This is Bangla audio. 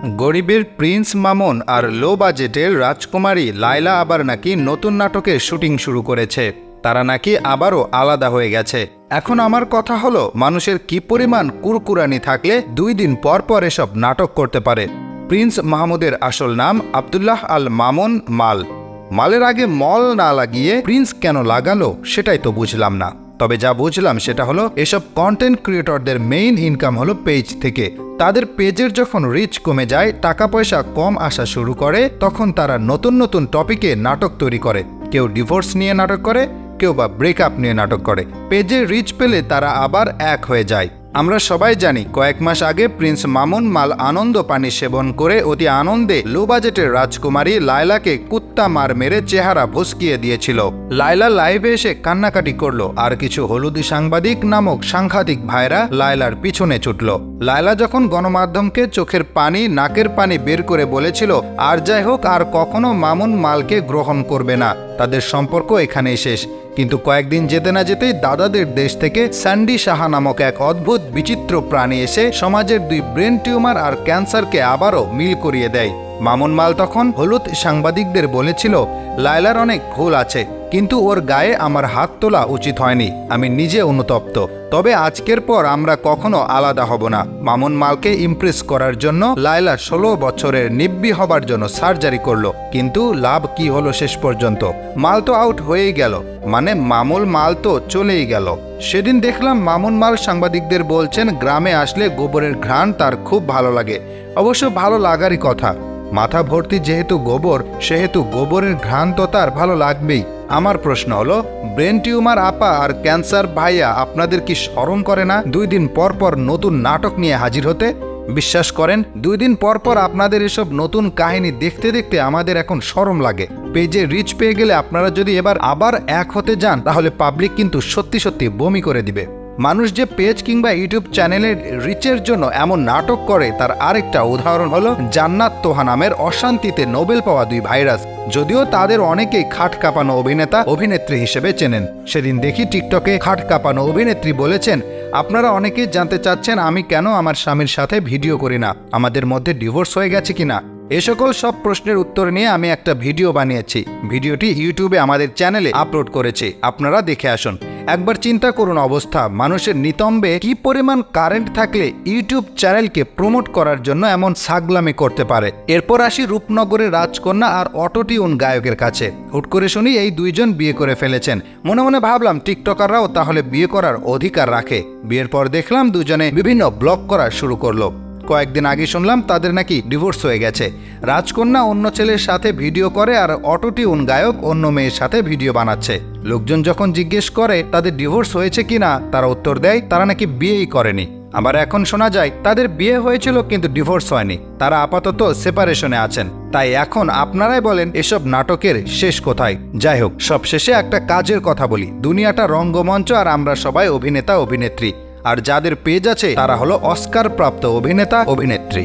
গরিবের প্রিন্স মামুন আর লো বাজেটের রাজকুমারী লায়লা আবার নাকি নতুন নাটকের শুটিং শুরু করেছে। তারা নাকি আবারও আলাদা হয়ে গেছে। এখন আমার কথা হলো, মানুষের কি পরিমাণ কুরকুরানি থাকলে দুই দিন পর পর এসব নাটক করতে পারে। প্রিন্স মাহমুদের আসল নাম আবদুল্লাহ আল মামুন মাল। মালের আগে মল না লাগিয়ে প্রিন্স কেন লাগালো, সেটাই তো বুঝলাম না। তবে যা বুঝলাম সেটা হলো, এসব কন্টেন্ট ক্রিয়েটরদের মেইন ইনকাম হলো পেজ থেকে। তাদের পেজের যখন রিচ কমে যায় টাকা পয়সা কম আসা শুরু করে, তখন তারা নতুন নতুন টপিকে নাটক তৈরি করে। কেউ ডিভোর্স নিয়ে নাটক করে, কেউ বা ব্রেকআপ নিয়ে নাটক করে। পেজে রিচ পেলে তারা আবার এক হয়ে যায়। আমরা সবাই জানি কয়েক মাস আগে প্রিন্স মামুন মাল আনন্দ পানি সেবন করে অতি আনন্দে লো বাজেটের রাজকুমারী লায়লাকে কুত্তা মার মেরে চেহারা ভুসকিয়ে দিয়েছিল। লায়লা লাইভে এসে কান্নাকাটি করল, আর কিছু হলুদি সাংবাদিক নামক সাংঘাতিক ভাইরা লায়লার পিছনে ছুটল। লায়লা যখন গণমাধ্যমকে চোখের পানি, নাকের পানি বের করে বলেছিল, আর যাই হোক, আর কখনো মামুন মালকে গ্রহণ করবে না। তাদের সম্পর্ক এখানেই শেষ। কিন্তু কয়েকদিন যেতে না যেতেই দাদাদের দেশ থেকে স্যান্ডি সাহা নামক এক অদ্ভুত বিচিত্র প্রাণী এসে সমাজের দুই ব্রেন টিউমার আর ক্যান্সারকে আবারও মিল করিয়ে দেয়। মামুন মাল তখন হলুদ সাংবাদিকদের বলেছিল, লায়লার অনেক ভুল আছে। কিন্তু ওর গায়ে আমার হাত তোলা উচিত হয়নি। আমি নিজে অনুতপ্ত। তবে আজকের পর আমরা কখনো আলাদা হব না। মামুন মালকে ইমপ্রেস করার জন্য লায়লা ষোলো বছরের নিব্বি হবার জন্য সার্জারি করল। কিন্তু লাভ কি হলো শেষ পর্যন্ত? মাল তো আউট হয়েই গেল। মানে মামুল মাল তো চলেই গেল। সেদিন দেখলাম মামুন মাল সাংবাদিকদের বলছেন, গ্রামে আসলে গোবরের ঘ্রাণ তার খুব ভালো লাগে। অবশ্য ভালো লাগারই কথা। মাথা ভর্তি যেহেতু গোবর, সেহেতু গোবরের ঘ্রাণ তো তার ভালো লাগবেই। আমার প্রশ্ন হলো, ব্রেন টিউমার আপা আর ক্যান্সার ভাইয়া আপনাদের কি স্মরণ করে না? দুই দিন পর পর নতুন নাটক নিয়ে হাজির হতে? বিশ্বাস করেন, দুই দিন পর পর আপনাদের এসব নতুন কাহিনী দেখতে দেখতে আমাদের এখন সরম লাগে। পেজে রিচ পেয়ে গেলে আপনারা যদি এবার আবার এক হতে যান, তাহলে পাবলিক কিন্তু সত্যি সত্যি বমি করে দিবে। মানুষ যে পেজ কিংবা ইউটিউব চ্যানেলের রিচের জন্য এমন নাটক করে, তার আরেকটা উদাহরণ হলো জান্নাত তোহা নামের অশান্তিতে নোবেল পাওয়া দুই ভাইরাস। যদিও তাদের অনেকেই খাট কাঁপানো অভিনেতা, অভিনেত্রী হিসেবে চেনেন। সেদিন দেখি টিকটকে খাট কাঁপানো অভিনেত্রী বলেছেন, আপনারা অনেকেই জানতে চাচ্ছেন আমি কেন আমার স্বামীর সাথে ভিডিও করি না? আমাদের মধ্যে ডিভোর্স হয়ে গেছে কিনা? এ সকল সব প্রশ্নের উত্তর নিয়ে আমি একটা ভিডিও বানিয়েছি। ভিডিওটি ইউটিউবে আমাদের চ্যানেলে আপলোড করেছি। আপনারা দেখে আসুন। একবার চিন্তা করুন অবস্থা, মানুষের নিতম্বে কি পরিমাণ কারেন্ট থাকলে ইউটিউব চ্যানেলকে প্রমোট করার জন্য এমন সাগলামি করতে পারে? এরপর আসি রূপনগরের রাজকন্যা আর অটোটিউন গায়কের কাছে। হুট করে শুনি এই দুইজন বিয়ে করে ফেলেছেন। মনে মনে ভাবলাম, টিকটকাররাও তাহলে বিয়ে করার অধিকার রাখে। বিয়ের পর দেখলাম দুজনে বিভিন্ন ব্লগ করা শুরু করল। কয়েকদিন আগে শুনলাম তাদের নাকি ডিভোর্স হয়ে গেছে। রাজকন্যা অন্য ছেলের সাথে ভিডিও করে আর অটোটিউন গায়ক অন্য মেয়ের সাথে ভিডিও বানাচ্ছে। লোকজন যখন জিজ্ঞেস করে তাদের ডিভোর্স হয়েছে কিনা তারা উত্তর দেয়, তারা নাকি বিয়েই করেনি। আবার এখন শোনা যায়, তাদের বিয়ে হয়েছিল কিন্তু ডিভোর্স হয়নি। তারা আপাতত সেপারেশনে আছেন। তাই এখন আপনারাই বলেন এসব নাটকের শেষ কোথায়। যাই হোক, সবশেষে একটা কাজের কথা বলি। দুনিয়াটা রঙ্গমঞ্চ আর আমরা সবাই অভিনেতা, অভিনেত্রী। আর যাদের পেজ আছে তারা হলো অস্কার প্রাপ্ত অভিনেতা অভিনেত্রী।